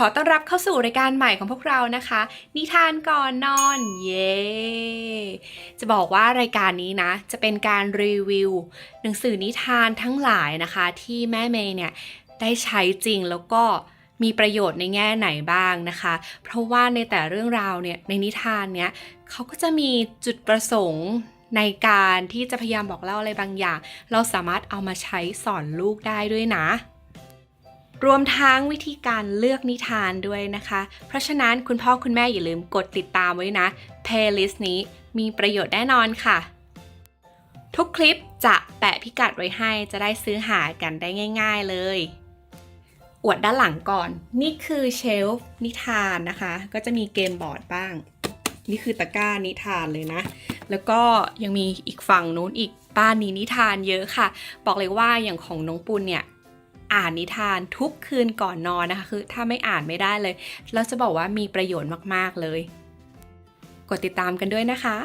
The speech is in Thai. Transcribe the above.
ขอต้อนรับเข้าสู่รายการใหม่ของพวกเรานะคะ นิทานก่อนนอนเย้จะบอกว่ารายการนี้นะ จะเป็นการรีวิว หนังสือนิทานทั้งหลายนะคะ ที่แม่เมย์เนี่ยได้ใช้จริงแล้วก็มีประโยชน์ในแง่ไหนบ้างนะคะ เพราะว่าในแต่เรื่องราวเนี่ยในนิทานเนี่ยเขาก็จะมีจุดประสงค์ในการที่จะพยายามบอกเล่าอะไรบางอย่าง เราสามารถเอามาใช้สอนลูกได้ด้วยนะ รวมทั้งวิธีการเลือกนิทานด้วยนะคะ เพราะฉะนั้นคุณพ่อคุณแม่อย่าลืมกดติดตามไว้นะ playlist นี้มีประโยชน์แน่นอนค่ะ ทุกคลิปจะแปะพิกัดไว้ให้จะได้ซื้อหากันได้ง่าย ๆเลย อวดด้านหลังก่อน นี่คือเชลฟ์นิทานนะคะ ก็จะมีเกมบอร์ดบ้าง นี่คือตะกร้านิทานเลยนะ แล้วก็ยังมีอีกฝั่งนู้นอีกบ้านนี้นิทานเยอะค่ะ บอกเลยว่าอย่างของน้องปุณเนี่ย อ่านนิทานทุกคืนก่อนนอนนะคะ คือถ้าไม่อ่านไม่ได้เลย เราจะบอกว่ามีประโยชน์มาก ๆ เลย กดติดตามกันด้วยนะคะ